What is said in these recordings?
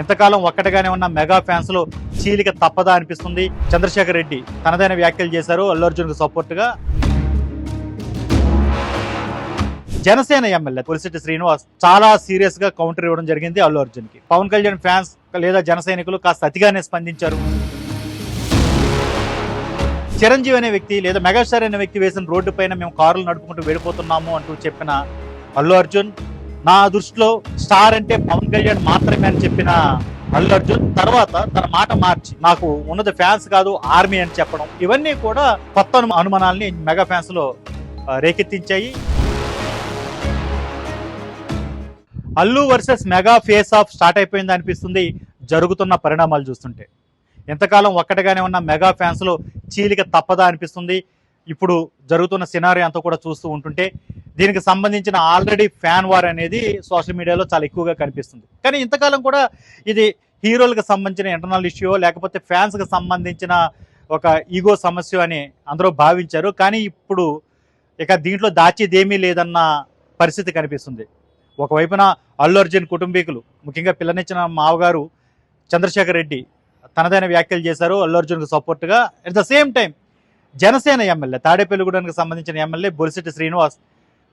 ఇంతకాలం ఒక్కటిగానే ఉన్న మెగా ఫ్యాన్స్లో చీలిక తప్పదా అనిపిస్తుంది. చంద్రశేఖర్ రెడ్డి తనదైన వ్యాఖ్యలు చేశారు. అల్లు అర్జున్ సపోర్ట్గా సపోర్ట్గా జనసేన ఎమ్మెల్యే పులిశెట్టి శ్రీనివాస్ చాలా సీరియస్గా కౌంటర్ ఇవ్వడం జరిగింది అల్లు అర్జున్కి పవన్ కళ్యాణ్ ఫ్యాన్స్ లేదా జన సైనికులు కాస్త అతిగానే స్పందించారు. చిరంజీవి అనే వ్యక్తి లేదా మెగాస్టార్ అనే వ్యక్తి వేసిన రోడ్డు పైన మేము కారులు నడుపుకుంటూ వెళ్ళిపోతున్నాము అంటూ చెప్పిన అల్లు అర్జున్ నా దృష్టిలో స్టార్ అంటే పవన్ కళ్యాణ్ మాత్రమే అని చెప్పిన అల్లు అర్జున్. తర్వాత తన మాట మార్చి నాకు ఉన్నది ఫ్యాన్స్ కాదు ఆర్మీ అని చెప్పడం. ఇవన్నీ కూడా కొత్త అనుమానాల్ని మెగా ఫ్యాన్స్లో రేకెత్తించాయి. Allu versus mega face off start అయిపోయింది అనిపిస్తుంది జరుగుతున్న పరిణామాలు చూస్తుంటే. ఎంతకాలం ఒక్కటిగానే ఉన్న మెగా ఫ్యాన్స్లో చీలిక తప్పదా అనిపిస్తుంది. ఇప్పుడు జరుగుతున్న సినారీ అంతా కూడా చూస్తూ ఉంటుంటే దీనికి సంబంధించిన ఆల్రెడీ ఫ్యాన్ వార్ అనేది సోషల్ మీడియాలో చాలా ఎక్కువగా కనిపిస్తుంది. కానీ ఇంతకాలం కూడా ఇది హీరోలకు సంబంధించిన ఇంటర్నల్ ఇష్యూ లేకపోతే ఫ్యాన్స్కి సంబంధించిన ఒక ఈగో సమస్య అని అందరూ భావించారు. కానీ ఇప్పుడు ఇక దీంట్లో దాచేదేమీ లేదన్న పరిస్థితి కనిపిస్తుంది. ఒకవైపున అల్లు అర్జున్ కుటుంబీకులు ముఖ్యంగా పిల్లనిచ్చిన మావగారు చంద్రశేఖర్ రెడ్డి తనదైన వ్యాఖ్యలు చేశారు. అల్లు అర్జున్కు సపోర్ట్గా at the same time Janasena MLA తాడేపల్లిగూడెనికి సంబంధించిన ఎమ్మెల్యే బొలిశెట్టి శ్రీనివాస్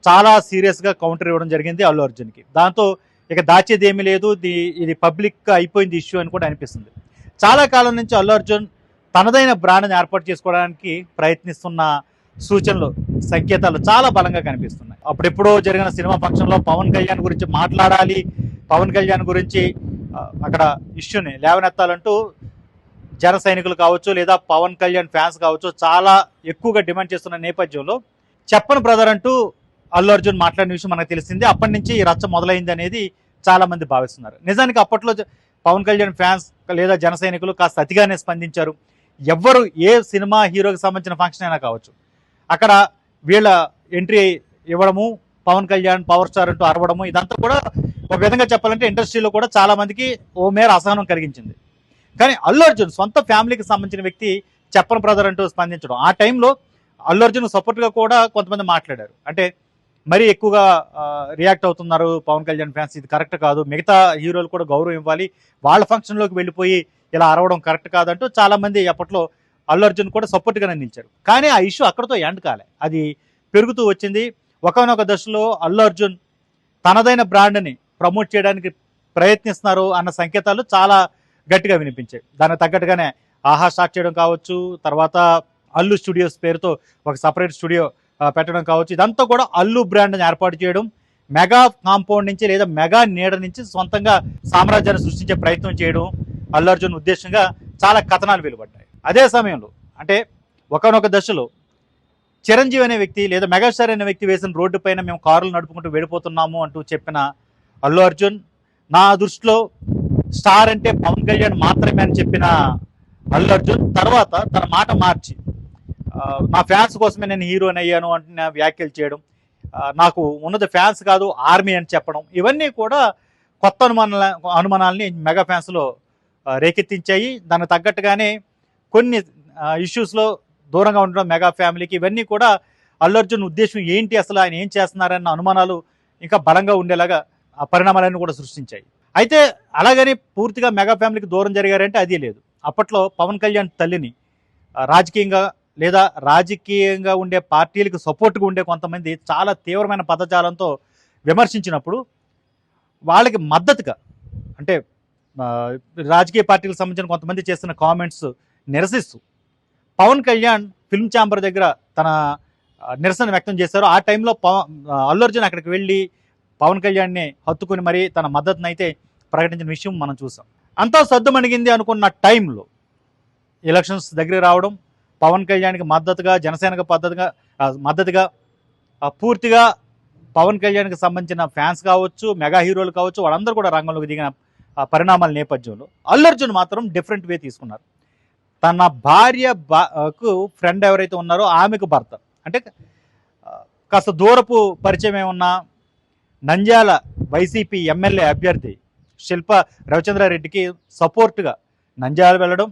చాలా సీరియస్గా కౌంటర్ ఇవ్వడం జరిగింది అల్లు అర్జున్కి. దాంతో ఇక దాచేది ఏమీ లేదు ది- ఇది పబ్లిక్ అయిపోయింది ఇష్యూ అని కూడా అనిపిస్తుంది. చాలా కాలం నుంచి అల్లు అర్జున్ తనదైన బ్రాండ్ని ఏర్పాటు చేసుకోవడానికి ప్రయత్నిస్తున్న సూచనలు సంకేతాలు చాలా బలంగా కనిపిస్తున్నాయి. అప్పుడెప్పుడో జరిగిన సినిమా ఫంక్షన్లో పవన్ కళ్యాణ్ గురించి మాట్లాడాలి పవన్ కళ్యాణ్ గురించి అక్కడ ఇష్యూని లేవనెత్తాలంటూ జన సైనికులు కావచ్చు లేదా పవన్ కళ్యాణ్ ఫ్యాన్స్ కావచ్చు చాలా ఎక్కువగా డిమాండ్ చేస్తున్న నేపథ్యంలో చెప్పను బ్రదర్ అంటూ అల్లు అర్జున్ మాట్లాడిన విషయం మనకు తెలిసింది. అప్పటి నుంచి ఈ రచ్చ మొదలైంది అనేది చాలా మంది భావిస్తున్నారు. నిజానికి అప్పట్లో పవన్ కళ్యాణ్ ఫ్యాన్స్ లేదా జన సైనికులు కాస్త అతిగానే స్పందించారు. ఎవ్వరు ఏ సినిమా హీరోకి సంబంధించిన ఫంక్షన్ అయినా కావచ్చు. అక్కడ వీళ్ళ ఎంట్రీ ఇవ్వడము పవన్ కళ్యాణ్ పవర్ స్టార్ అంటూ అరవడము ఇదంతా కూడా ఒక విధంగా చెప్పాలంటే ఇండస్ట్రీలో కూడా చాలా మందికి ఓ మేర అసహనం కలిగించింది. కానీ అల్లు అర్జున్ సొంత ఫ్యామిలీకి సంబంధించిన వ్యక్తి చెప్పను బ్రదర్ అంటూ స్పందించడం. ఆ టైంలో అల్లు అర్జున్ సపోర్ట్గా కూడా కొంతమంది మాట్లాడారు. అంటే మరీ ఎక్కువగా రియాక్ట్ అవుతున్నారు పవన్ కళ్యాణ్ ఫ్యాన్స్ ఇది కరెక్ట్ కాదు. మిగతా హీరోలు కూడా గౌరవం ఇవ్వాలి. వాళ్ళ ఫంక్షన్లోకి వెళ్ళిపోయి ఇలా అరవడం కరెక్ట్ కాదంటూ చాలా మంది అప్పట్లో అల్లు అర్జున్ కూడా సపోర్ట్గానే నిలిచారు. కానీ ఆ ఇష్యూ అక్కడతో ఎండ్ కాలే. అది పెరుగుతూ వచ్చింది. ఒకనొక దశలో అల్లు అర్జున్ తనదైన బ్రాండ్ని ప్రమోట్ చేయడానికి ప్రయత్నిస్తున్నారు అన్న సంకేతాలు చాలా గట్టిగా వినిపించాయి. దానికి తగ్గట్టుగానే ఆహా స్టార్ట్ చేయడం కావచ్చు తర్వాత అల్లు స్టూడియోస్ పేరుతో ఒక సపరేట్ స్టూడియో పెట్టడం కావచ్చు. ఇదంతా కూడా అల్లు బ్రాండ్ని ఏర్పాటు చేయడం మెగా కాంపౌండ్ నుంచి లేదా మెగా నీడ నుంచి సొంతంగా సామ్రాజ్యాన్ని సృష్టించే ప్రయత్నం చేయడం అల్లు అర్జున్ ఉద్దేశంగా చాలా కథనాలు వెలువడ్డాయి. అదే సమయంలో అంటే ఒకనొక దశలో చిరంజీవి అనే వ్యక్తి లేదా మెగాస్టార్ అనే వ్యక్తి వేసిన రోడ్డు పైన మేము కారులు నడుపుకుంటూ వెళ్ళిపోతున్నాము అంటూ చెప్పిన అల్లు అర్జున్ నా దృష్టిలో స్టార్ అంటే పవన్ కళ్యాణ్ మాత్రమే అని చెప్పిన అల్లు అర్జున్ తర్వాత తన మాట మార్చి మా నా ఫ్యాన్స్ కోసమే నేను హీరోని అయ్యాను అంటున్న వ్యాఖ్యలు చేయడం నాకు ఉన్నది ఫ్యాన్స్ కాదు ఆర్మీ అని చెప్పడం ఇవన్నీ కూడా కొత్త అనుమానాల అనుమానాల్ని మెగా ఫ్యాన్స్లో రేకెత్తించాయి. దానికి తగ్గట్టుగానే కొన్ని ఇష్యూస్లో దూరంగా ఉండడం మెగా ఫ్యామిలీకి ఇవన్నీ కూడా అల్లు అర్జున్ ఉద్దేశం ఏంటి అసలు ఆయన ఏం చేస్తున్నారన్న అనుమానాలు ఇంకా బలంగా ఉండేలాగా ఆ పరిణామాలన్నీ కూడా సృష్టించాయి. అయితే అలాగని పూర్తిగా మెగా ఫ్యామిలీకి దూరం జరిగారంటే అది లేదు. అప్పట్లో పవన్ కళ్యాణ్ తల్లిని రాజకీయంగా లేదా రాజకీయంగా ఉండే పార్టీలకు సపోర్ట్గా ఉండే కొంతమంది చాలా తీవ్రమైన పదజాలంతో విమర్శించినప్పుడు వాళ్ళకి మద్దతుగా అంటే రాజకీయ పార్టీలకు సంబంధించిన కొంతమంది చేస్తున్న కామెంట్స్ నిరసిస్తూ పవన్ కళ్యాణ్ ఫిల్మ్ ఛాంబర్ దగ్గర తన నిరసన వ్యక్తం చేశారు. ఆ టైంలో పవన్ అల్లు అర్జున్ అక్కడికి వెళ్ళి పవన్ కళ్యాణ్ని హత్తుకుని మరీ తన మద్దతును అయితే ప్రకటించిన విషయం మనం చూసాం. అంతా సద్దుమణిగింది అనుకున్న టైంలో ఎలక్షన్స్ దగ్గర రావడం పవన్ కళ్యాణ్కి మద్దతుగా జనసేనకు పద్ధతిగా మద్దతుగా పూర్తిగా పవన్ కళ్యాణ్కి సంబంధించిన ఫ్యాన్స్ కావచ్చు మెగా హీరోలు కావచ్చు వాళ్ళందరూ కూడా రంగంలోకి దిగిన పరిణామాల నేపథ్యంలో అల్లు అర్జున్ మాత్రం డిఫరెంట్ వే తీసుకున్నారు. తన భార్య బా- కు ఫ్రెండ్ ఎవరైతే ఉన్నారో ఆమెకు భర్త. అంటే కాస్త దూరపు పరిచయం ఏమన్నా నంద్యాల వైసీపీ ఎమ్మెల్యే అభ్యర్థి శిల్ప రవిచంద్రారెడ్డికి సపోర్ట్గా నంద్యాల వెళ్ళడం.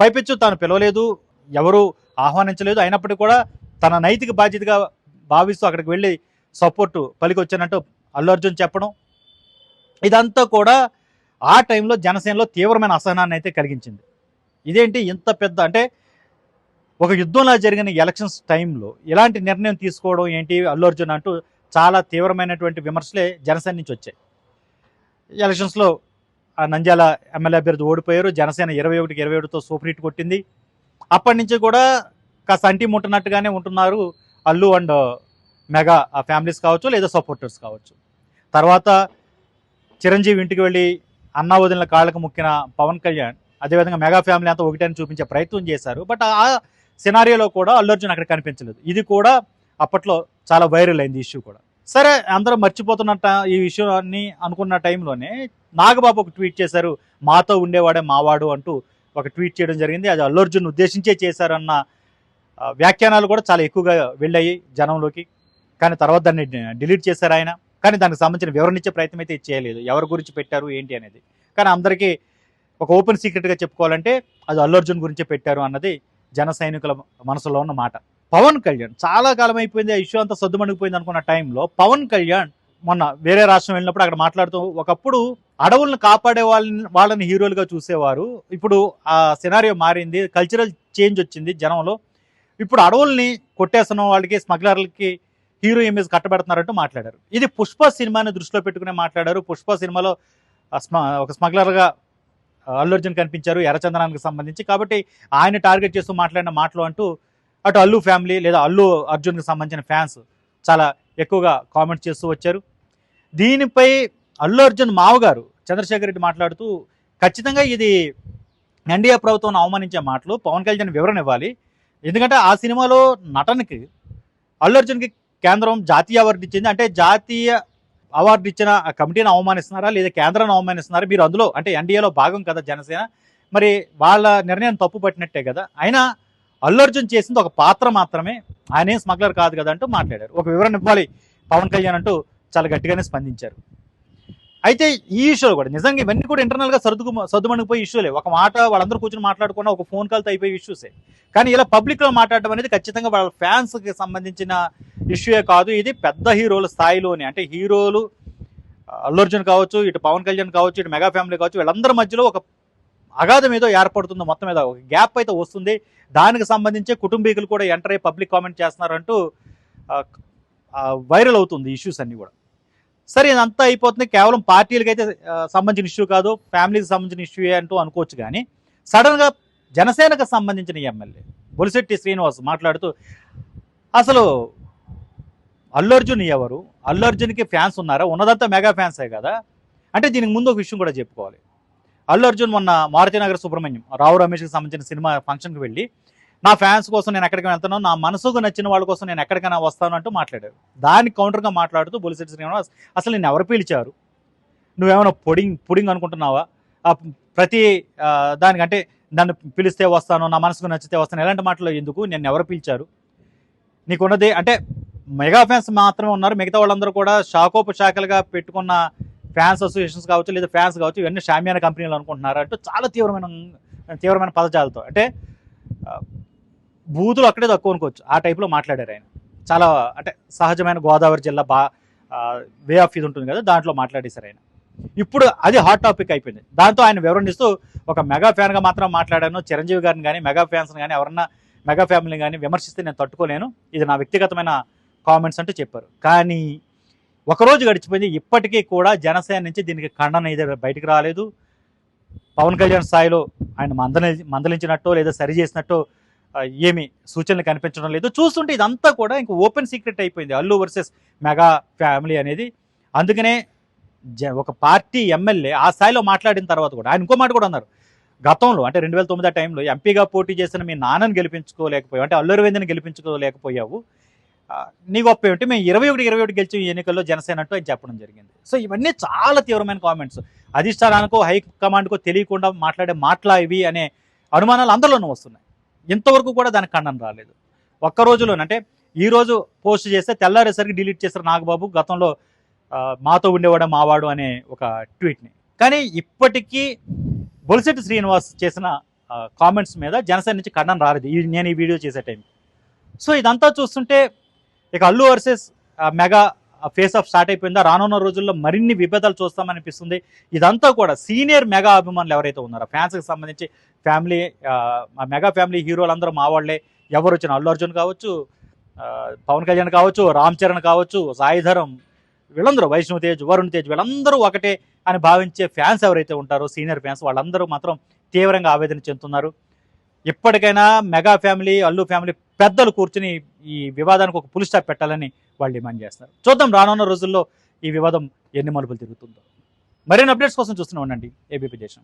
పైపెచ్చు తాను పిలవలేదు ఎవరూ ఆహ్వానించలేదు. అయినప్పటికీ కూడా తన నైతిక బాధ్యతగా భావిస్తూ అక్కడికి వెళ్ళి సపోర్టు పలికి అల్లు అర్జున్ చెప్పడం. ఇదంతా కూడా ఆ టైంలో జనసేనలో తీవ్రమైన అసహనాన్ని అయితే కలిగించింది. ఇదేంటి ఇంత పెద్ద అంటే ఒక యుద్ధంలా జరిగిన ఎలక్షన్స్ టైంలో ఇలాంటి నిర్ణయం తీసుకోవడం ఏంటి అల్లు అర్జున్ అంటూ చాలా తీవ్రమైనటువంటి విమర్శలే జనసేన నుంచి వచ్చాయి. ఎలక్షన్స్లో ఆ నంద్యాల ఎమ్మెల్యే అభ్యర్థి ఓడిపోయారు. జనసేన ఇరవై ఒకటికి ఇరవై ఒకటితో సూపర్ హిట్ కొట్టింది. అప్పటి నుంచి కూడా కాస్త అంటి ముట్టనట్టుగానే ఉంటున్నారు అల్లు అండ్ మెగా ఆ ఫ్యామిలీస్ కావచ్చు లేదా సపోర్టర్స్ కావచ్చు. తర్వాత చిరంజీవి ఇంటికి వెళ్ళి అన్నా వదిలిన కాళ్ళకు ముక్కిన పవన్ కళ్యాణ్ అదేవిధంగా మెగా ఫ్యామిలీ అంతా ఒకటే అని చూపించే ప్రయత్నం చేశారు. బట్ ఆ సినారియోలో కూడా అల్లు అర్జున్ అక్కడ కనిపించలేదు. ఇది కూడా అప్పట్లో చాలా వైరల్ అయింది ఇష్యూ కూడా. సరే అందరూ మర్చిపోతున్నట్ట ఈ విషయాన్ని అనుకున్న టైంలోనే నాగబాబు ఒక ట్వీట్ చేశారు మాతో ఉండేవాడే మావాడు అంటూ ఒక ట్వీట్ చేయడం జరిగింది. అది అల్లు అర్జున్ ఉద్దేశించే చేశారన్న వ్యాఖ్యానాలు కూడా చాలా ఎక్కువగా వెళ్ళాయి జనంలోకి. కానీ తర్వాత దాన్ని డిలీట్ చేశారు ఆయన. కానీ దానికి సంబంధించిన వివరణ ఇచ్చే ప్రయత్నం అయితే చేయలేదు. ఎవరి గురించి పెట్టారు ఏంటి అనేది. కానీ అందరికీ ఒక ఓపెన్ సీక్రెట్గా చెప్పుకోవాలంటే అది అల్లు అర్జున్ గురించే పెట్టారు అన్నది జన సైనికుల మనసులో ఉన్న మాట. పవన్ కళ్యాణ్ చాలా కాలం అయిపోయింది ఆ ఇష్యూ అంతా సద్దుమణిగిపోయింది అనుకున్న టైంలో పవన్ కళ్యాణ్ మొన్న వేరే రాష్ట్రం వెళ్ళినప్పుడు అక్కడ మాట్లాడుతూ ఒకప్పుడు అడవులను కాపాడే వాళ్ళని వాళ్ళని హీరోలుగా చూసేవారు. ఇప్పుడు ఆ సినారియో మారింది కల్చరల్ చేంజ్ వచ్చింది జనంలో. ఇప్పుడు అడవుల్ని కొట్టేస్తున్న వాళ్ళకి స్మగ్లర్లకి హీరో ఇమేజ్ కట్టబెడుతున్నారంటూ మాట్లాడారు. ఇది పుష్ప సినిమాని దృష్టిలో పెట్టుకునే మాట్లాడారు. పుష్ప సినిమాలో స్మ- ఒక స్మగ్లర్గా అల్లు అర్జున్ కనిపించారు ఎర్రచందనానికి సంబంధించి. కాబట్టి ఆయన టార్గెట్ చేస్తూ మాట్లాడిన మాటలు అంటూ అటు అల్లు ఫ్యామిలీ లేదా అల్లు అర్జున్కి సంబంధించిన ఫ్యాన్స్ చాలా ఎక్కువగా కామెంట్ చేస్తూ వచ్చారు. దీనిపై అల్లు అర్జున్ మావగారు చంద్రశేఖర్ రెడ్డి మాట్లాడుతూ ఖచ్చితంగా ఇది ఎన్డీఏ ప్రభుత్వం అవమానించే మాటలు. పవన్ కళ్యాణ్ వివరణ ఇవ్వాలి. ఎందుకంటే ఆ సినిమాలో నటనకి అల్లు అర్జున్కి కేంద్రం జాతీయ అవార్డు ఇచ్చింది. అంటే జాతీయ అవార్డు ఇచ్చిన ఆ కమిటీని అవమానిస్తున్నారా? లేదా కేంద్రాన్ని అవమానిస్తున్నారా? మీరు అందులో అంటే ఎన్డీఏలో భాగం కదా జనసేన. మరి వాళ్ళ నిర్ణయం తప్పు పట్టినట్టే కదా. అయినా అర్జున్ చేసింది ఒక పాత్ర మాత్రమే. ఆయనే స్మగ్లర్ కాదు కదా అంటూ మాట్లాడారు. ఒక వివరణ ఇవ్వాలి. పవన్ కళ్యాణ్ అంటూ చాలా గట్టిగానే స్పందించారు. అయితే ఈ ఇష్యూలు కూడా నిజంగా ఇవన్నీ కూడా ఇంటర్నల్గా సర్దుకు సర్దుమణిపోయి ఇష్యూలే ఒక మాట వాళ్ళందరూ కూర్చొని మాట్లాడుకున్న ఒక ఫోన్ కాల్తో అయిపోయే ఇష్యూసే కానీ ఇలా పబ్లిక్లో మాట్లాడడం అనేది ఖచ్చితంగా వాళ్ళ ఫ్యాన్స్కి సంబంధించిన ఇష్యూయే కాదు. ఇది పెద్ద హీరోల స్థాయిలోనే. అంటే హీరోలు అల్లు అర్జున్ కావచ్చు ఇటు పవన్ కళ్యాణ్ కావచ్చు ఇటు మెగా ఫ్యామిలీ కావచ్చు వీళ్ళందరి మధ్యలో ఒక అగాధం ఏదో ఏర్పడుతుంది మొత్తం మీద ఒక గ్యాప్ అయితే వస్తుంది. దానికి సంబంధించి కుటుంబీకులు కూడా ఎంటర్ అయ్యి పబ్లిక్ కామెంట్ చేస్తున్నారంటూ వైరల్ అవుతుంది ఇష్యూస్ అన్నీ కూడా. సరే ఇదంతా అయిపోతుంది. కేవలం పార్టీలకి అయితే సంబంధించిన ఇష్యూ కాదు ఫ్యామిలీకి సంబంధించిన ఇష్యూ అంటూ అనుకోవచ్చు కానీ సడన్గా జనసేనకు సంబంధించిన ఎమ్మెల్యే బొలిశెట్టి శ్రీనివాస్ మాట్లాడుతూ అసలు అల్లు అర్జున్ ఎవరు? అల్లు అర్జున్కి ఫ్యాన్స్ ఉన్నారా? ఉన్నదంతా మెగా ఫ్యాన్సే కదా? అంటే దీనికి ముందు ఒక విషయం కూడా చెప్పుకోవాలి. అల్లు అర్జున్ మొన్న మారుతినగర్ సుబ్రహ్మణ్యం రావు రమేష్కి సంబంధించిన సినిమా ఫంక్షన్కి వెళ్ళి నా ఫ్యాన్స్ కోసం నేను ఎక్కడికి వెళ్తాను నా మనసుకు నచ్చిన వాళ్ళ కోసం నేను ఎక్కడికైనా వస్తాను అంటూ మాట్లాడారు. దానికి కౌంటర్గా మాట్లాడుతూ బొలిశెట్టి శ్రీనివాస్ అసలు నేను ఎవరు పిలిచారు? నువ్వేమైనా పొడింగ్ పుడింగ్ అనుకుంటున్నావా? ప్రతి దానికంటే నన్ను పిలిస్తే వస్తాను నా మనసుకు నచ్చితే వస్తాను ఎలాంటి మాటలు ఎందుకు? నేను ఎవరు పిలిచారు? నీకున్నది అంటే మెగా ఫ్యాన్స్ మాత్రమే ఉన్నారు మిగతా వాళ్ళందరూ కూడా శాఖోపశాఖలుగా పెట్టుకున్న ఫ్యాన్స్ అసోసియేషన్స్ కావచ్చు లేదా ఫ్యాన్స్ కావచ్చు ఇవన్నీ షామియాన కంపెనీలు అనుకుంటున్నారు అంటూ చాలా తీవ్రమైన తీవ్రమైన పదజాలతో. అంటే బూతులు అక్కడే తక్కువ అనుకోవచ్చు. ఆ టైప్లో మాట్లాడారు ఆయన. చాలా అంటే సహజమైన గోదావరి జిల్లా బా వే ఆఫ్ ఇది ఉంటుంది కదా దాంట్లో మాట్లాడేశారు ఆయన. ఇప్పుడు అది హాట్ టాపిక్ అయిపోయింది. దాంతో ఆయన వివరణిస్తూ ఒక మెగా ఫ్యాన్గా మాత్రం మాట్లాడాను చిరంజీవి గారిని కానీ మెగా ఫ్యాన్స్ని కానీ ఎవరన్నా మెగా ఫ్యామిలీని కానీ విమర్శిస్తే నేను తట్టుకోలేను. ఇది నా వ్యక్తిగతమైన కామెంట్స్ అంటూ చెప్పారు. కానీ ఒకరోజు గడిచిపోయింది. ఇప్పటికీ కూడా జనసేన నుంచి దీనికి ఖండన ఇది బయటకు రాలేదు. పవన్ కళ్యాణ్ స్థాయిలో ఆయన మందలి మందలించినట్టు లేదా సరి చేసినట్టు ఏమి సూచనలు కనిపించడం లేదు. చూస్తుంటే ఇదంతా కూడా ఇంక ఓపెన్ సీక్రెట్ అయిపోయింది. అల్లు వర్సెస్ మెగా ఫ్యామిలీ అనేది. అందుకనే జ- ఒక పార్టీ ఎమ్మెల్యే ఆ స్థాయిలో మాట్లాడిన తర్వాత కూడా ఆయన ఇంకో మాట కూడా అన్నారు. గతంలో అంటే రెండు వేల తొమ్మిది టైంలో ఎంపీగా పోటీ చేసిన మీ నాన్నని గెలిపించుకోలేకపోయావు అంటే అల్లు అరవిందని గెలిపించుకోలేకపోయావు. నీ గొప్ప ఏమిటి? మేము ఇరవై ఒకటి ఇరవై ఒకటి గెలిచి ఎన్నికల్లో జనసేన అంటూ ఆయన చెప్పడం జరిగింది. సో ఇవన్నీ చాలా తీవ్రమైన కామెంట్స్ అధిష్టానానికో హైకమాండ్కో తెలియకుండా మాట్లాడే మాటలా ఇవి అనే అనుమానాలు అందరిలోనూ వస్తున్నాయి. ఇంతవరకు కూడా దానికి ఖండన రాలేదు. ఒక్క రోజులోనే అంటే పోస్ట్ చేస్తే తెల్లారేసరికి డిలీట్ చేశారు నాగబాబు. గతంలో మాతో ఉండేవాడు మావాడు అనే ఒక ట్వీట్ని కానీ ఇప్పటికీ బొలిశెట్టి శ్రీనివాస్ చేసిన కామెంట్స్ మీద జనసేన నుంచి ఖండన రాలేదు. ఈ నేను ఈ వీడియో చేసే టైం సో ఇదంతా చూస్తుంటే ఇక Allu versus mega face off start అయిపోయిందా? రానున్న రోజుల్లో మరిన్ని విభేదాలు చూస్తామనిపిస్తుంది. ఇదంతా కూడా సీనియర్ మెగా అభిమానులు ఎవరైతే ఉన్నారో ఫ్యాన్స్కి సంబంధించి ఫ్యామిలీ మా మెగా ఫ్యామిలీ హీరోలందరూ మా వాళ్ళే. ఎవరు వచ్చిన అల్లు అర్జున్ కావచ్చు పవన్ కళ్యాణ్ కావచ్చు రామ్ చరణ్ కావచ్చు సాయిధరం వీళ్ళందరూ వైష్ణవ్ తేజ్ వరుణ్ తేజ్ వీళ్ళందరూ ఒకటే అని భావించే ఫ్యాన్స్ ఎవరైతే ఉంటారో సీనియర్ ఫ్యాన్స్ వాళ్ళందరూ మాత్రం తీవ్రంగా ఆవేదన చెందుతున్నారు. ఇప్పటికైనా మెగా ఫ్యామిలీ అల్లు ఫ్యామిలీ పెద్దలు కూర్చుని ఈ వివాదానికి ఒక పులి స్టాప్ పెట్టాలని వాళ్ళు డిమాండ్ చేస్తున్నారు చూద్దాం రానున్న రోజుల్లో ఈ వివాదం ఎన్ని మలుపులు తిరుగుతుందో. మరిన్ని అప్డేట్స్ కోసం చూస్తూనే ఉండండి. ఏబీపీ దేశం.